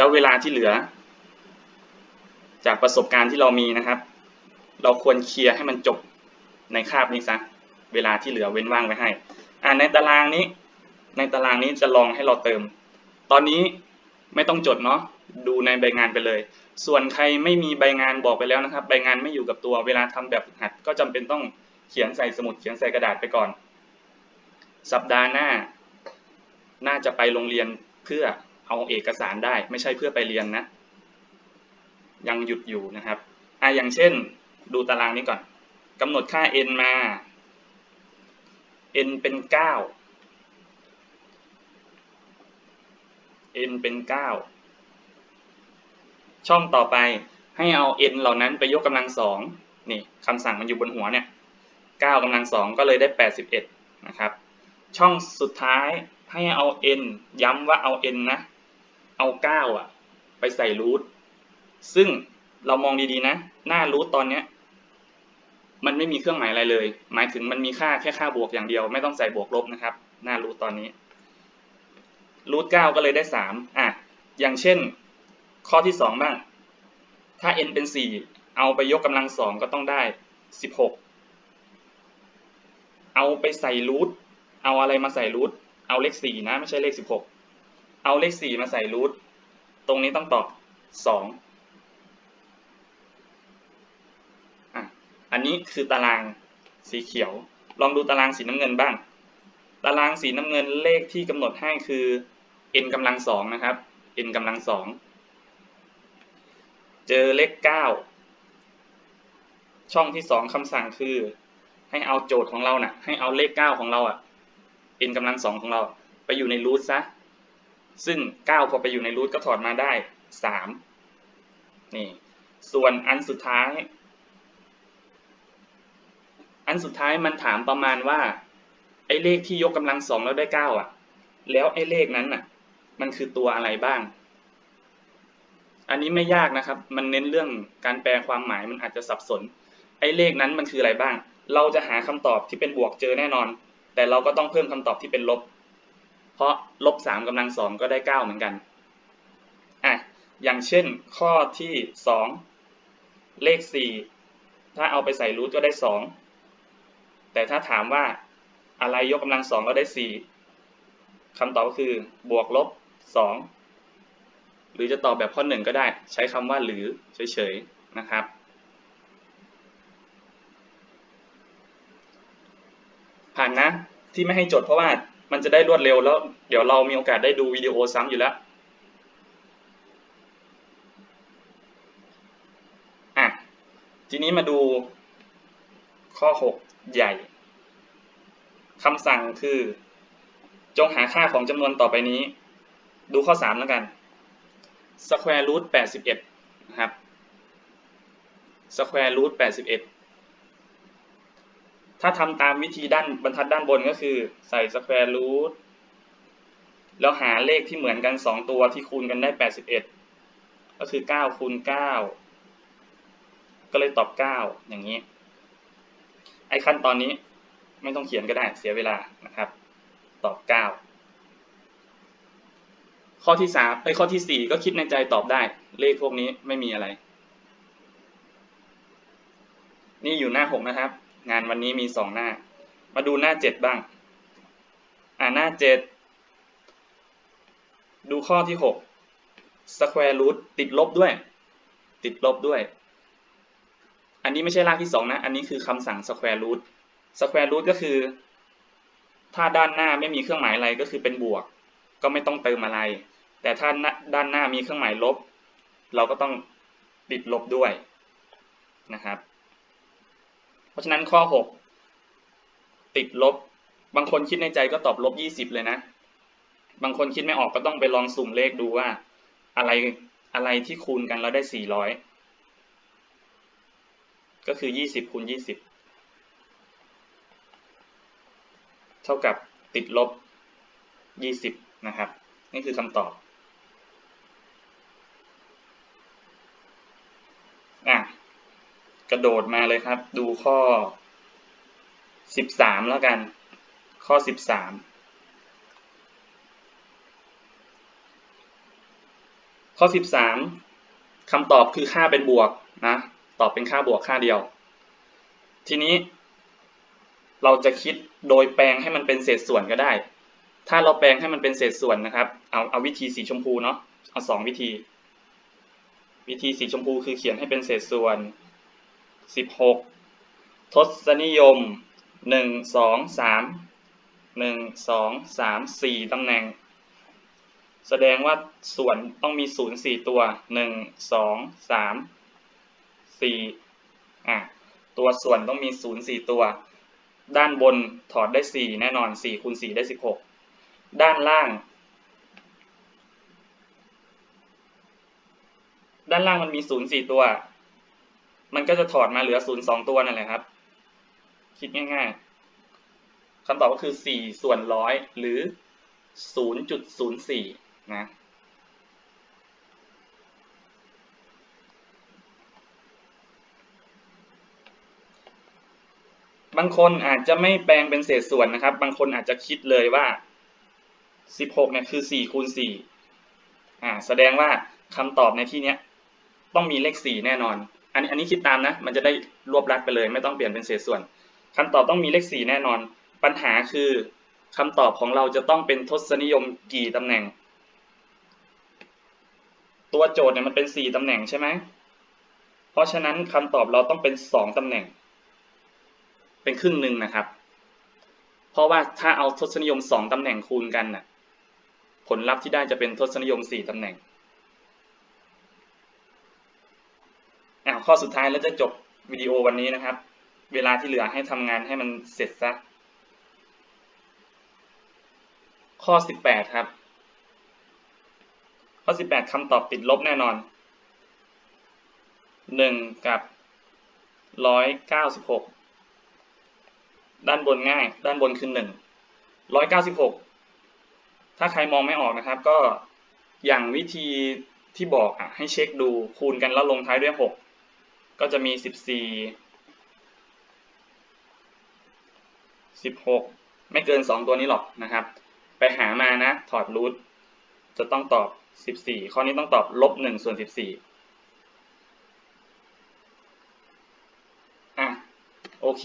แล้วเวลาที่เหลือ จากประสบการณ์ที่เรามีนะครับ เราควรเคลียร์ให้มันจบในคาบนี้ซะเวลาที่เหลือเว้นว่างไว้ให้อ่าในตารางนี้ ในตารางนี้จะลองให้เราเติม ตอนนี้ไม่ต้องจดเนาะดูในใบงานไปเลย ส่วนใครไม่มีใบงานบอกไปแล้วนะครับ ใบงานไม่อยู่กับตัว เวลาทำแบบฝึกหัด ก็จำเป็นต้องเขียนใส่สมุดเขียนใส่กระดาษไปก่อน สัปดาห์หน้า น่าจะไปโรงเรียนเพื่อ เอาเอกสารได้ ไม่ใช่เพื่อไปเรียนนะ ยังหยุดอยู่นะครับอะอย่างเช่น ดูตารางนี้ก่อนกำหนดค่า n มา n เป็น 9 n เป็น 9 ช่องต่อไปให้เอา n เหล่านั้นไปยกกำลังสองนี่คำสั่งมันอยู่บนหัวเนี่ย 9กำลังสองก็เลยได้ 81 นะครับ ช่องสุดท้ายให้เอา n ย้ำว่าเอา n นะ เอา9อะ ไปใส่รูทซึ่งเรามองดีๆนะ หน้ารูทตอนเนี้ย มันไม่มีเครื่องหมายอะไรเลย หมายถึงมันมีค่าแค่ค่าบวกอย่างเดียว ไม่ต้องใส่บวกลบนะครับ หน้ารูทตอนนี้รูทเก้าก็เลยได้สามอะอย่างเช่น ข้อที่สองบ้าง ถ้า n เป็นสี่เอาไปยกกำลังสองก็ต้องได้สิบหกเอาไปใส่รูทเอาอะไรมาใส่รูทเอาเลขสี่นะ ไม่ใช่เลขสิบหก เอาเลขสี่มาใส่รูทตรงนี้ต้องตอบสองอันนี้คือตารางสีเขียว ลองดูตารางสีน้ำเงินบ้าง ตารางสีน้ำเงินเลขที่กำหนดให้คือ n กำลังสองนะครับ n กำลังสองเจอเลขเก้าช่องที่สองคำสั่งคือ ให้เอาโจทย์ของเรานะ่ะให้เอาเลขเก้าของเราอะ n กำลังสองของเรา ไปอยู่ในรูทซะ ซึ่งเก้าพอไปอยู่ในรูทก็ถอดมาได้สามนี่ ส่วนอันสุดท้าย อันสุดท้ายมันถามประมาณว่า ไอ้เลขที่ยกกำลังสองแล้วได้เก้าอะ แล้วไอ้เลขนั้นน่ะ มันคือตัวอะไรบ้าง อันนี้ไม่ยากนะครับ มันเน้นเรื่องการแปลความหมายมันอาจจะสับสน ไอ้เลขนั้นมันคืออะไรบ้าง เราจะหาคำตอบที่เป็นบวกเจอแน่นอน แต่เราก็ต้องเพิ่มคำตอบที่เป็นลบ เพราะลบสามกำลังสองก็ได้เก้าเหมือนกันอะอย่างเช่นข้อที่สองเลขสี่ถ้าเอาไปใส่รูทก็ได้สองแต่ถ้าถามว่าอะไรยกกำลังสองก็ได้สี่คำตอบก็คือบวกลบสองหรือจะตอบแบบข้อหนึ่งก็ได้ใช้คำว่าหรือเฉยๆนะครับ ผ่านนะที่ไม่ให้จดเพราะว่า มันจะได้รวดเร็วแล้ว เดี๋ยวเรามีโอกาสได้ดูวิดีโอซ้ำอยู่แล้วอะทีนี้มาดูข้อ 6 ใหญ่คำสั่งคือ จงหาค่าของจำนวนต่อไปนี้ ดูข้อ 3 แล้วกัน square root 81 นะครับ square root 81 ถ้าทำตามวิธีด้านบรรทัดด้านบนก็คือ ใส่ square root แล้วหาเลขที่เหมือนกัน 2 ตัวที่คูณกันได้ 81 ก็คือ 9 คูณ 9 ก็เลยตอบ 9 อย่างนี้ ไอ้ขั้นตอนนี้ไม่ต้องเขียนก็ได้เสียเวลานะครับ ตอบ 9 ข้อที่ 3 ไอ้ข้อที่ 4 ก็คิดในใจตอบได้ เลขพวกนี้ไม่มีอะไร นี่อยู่หน้า 6 นะครับ งานวันนี้มี2หน้า มาดูหน้า7บ้าง อ่าหน้า7ดูข้อที่6 square root ติดลบด้วย ติดลบด้วย อันนี้ไม่ใช่รากที่2นะ อันนี้คือคำสั่ง square root square root ก็คือ ถ้าด้านหน้าไม่มีเครื่องหมายอะไรก็คือเป็นบวก ก็ไม่ต้องเติมอะไร แต่ถ้าด้านหน้ามีเครื่องหมายลบ เราก็ต้องติดลบด้วยนะครับ เพราะฉะนั้นข้อ 6 ติดลบ บางคนคิดในใจก็ตอบลบ 20 เลยนะ บางคนคิดไม่ออกก็ต้องไปลองสุ่มเลขดูว่า อะไรอะไรที่คูณกันแล้วได้ 400 ก็คือ 20คูณ20 เท่ากับติดลบ 20 นะครับ นี่คือคำตอบอะ กระโดดมาเลยครับ ดูข้อ 13 แล้วกัน ข้อ 13 ข้อสิบสามคำตอบคือค่าเป็นบวกนะตอบเป็นค่าบวกค่าเดียว ทีนี้ เราจะคิดโดยแปลงให้มันเป็นเศษส่วนก็ได้ ถ้าเราแปลงให้มันเป็นเศษส่วนนะครับ เอาเอาวิธีสีชมพูเนาะเอาสองวิธี วิธีสีชมพูคือเขียนให้เป็นเศษส่วน สิบหกทศนิยมหนึ่งสองสามหนึ่งสองสามสี่ตำแหน่ง แสดงว่าส่วนต้องมีศูนย์สี่ตัวหนึ่งสองสามสี่ะตัวส่วนต้องมีศูนย์สี่ตัว ด้านบนถอดได้สี่แน่นอนสี่คูณสี่ได้สิบหกด้านล่างด้านล่างมันมีศูนย์สี่ตัว มันก็จะถอดมาเหลือศูนย์สองตัวนั่นแหละครับ คิดง่ายๆคำตอบก็คือสี่ส่วนร้อยหรือศูนย์จุดศูนย์สี่นะบางคนอาจจะไม่แปลงเป็นเศษส่วนนะครับ บางคนอาจจะคิดเลยว่า 16เนี่ยคือ4คูณ4อ่า แสดงว่าคำตอบในที่เนี้ยต้องมีเลข 4 แน่นอน อันนี้อันนี้คิดตามนะ มันจะได้รวบรัดไปเลย ไม่ต้องเปลี่ยนเป็นเศษส่วนคำตอบต้องมีเลข4แน่นอน ปัญหาคือคำตอบของเราจะต้องเป็นทศนิยมกี่ตำแหน่ง ตัวโจทย์เนี่ยมันเป็น4ตำแหน่งใช่ไหมเพราะฉะนั้นคำตอบเราต้องเป็น2ตำแหน่ง เป็นครึ่งหนึ่งนะครับ เพราะว่าถ้าเอาทศนิยม2ตำแหน่งคูณกันน่ะ ผลลัพธ์ที่ได้จะเป็นทศนิยม4ตำแหน่งอ่า ข้อสุดท้ายแล้วจะจบวิดีโอวันนี้นะครับ เวลาที่เหลือให้ทำงานให้มันเสร็จซะ ข้อ 18 ครับ ข้อ 18คำตอบติดลบแน่นอน 1 กับ 196 ด้านบนง่าย ด้านบนคือ 1 196 ถ้าใครมองไม่ออกนะครับ ก็อย่างวิธีที่บอกอะให้เช็คดูคูณกันแล้วลงท้ายด้วย 6 ก็จะมี 14 16 ไม่เกิน 2 ตัวนี้หรอกนะครับ ไปหามานะถอดรูทจะต้องตอบ 14 ข้อนี้ต้องตอบลบ1ส่วน 14 อะ โอเค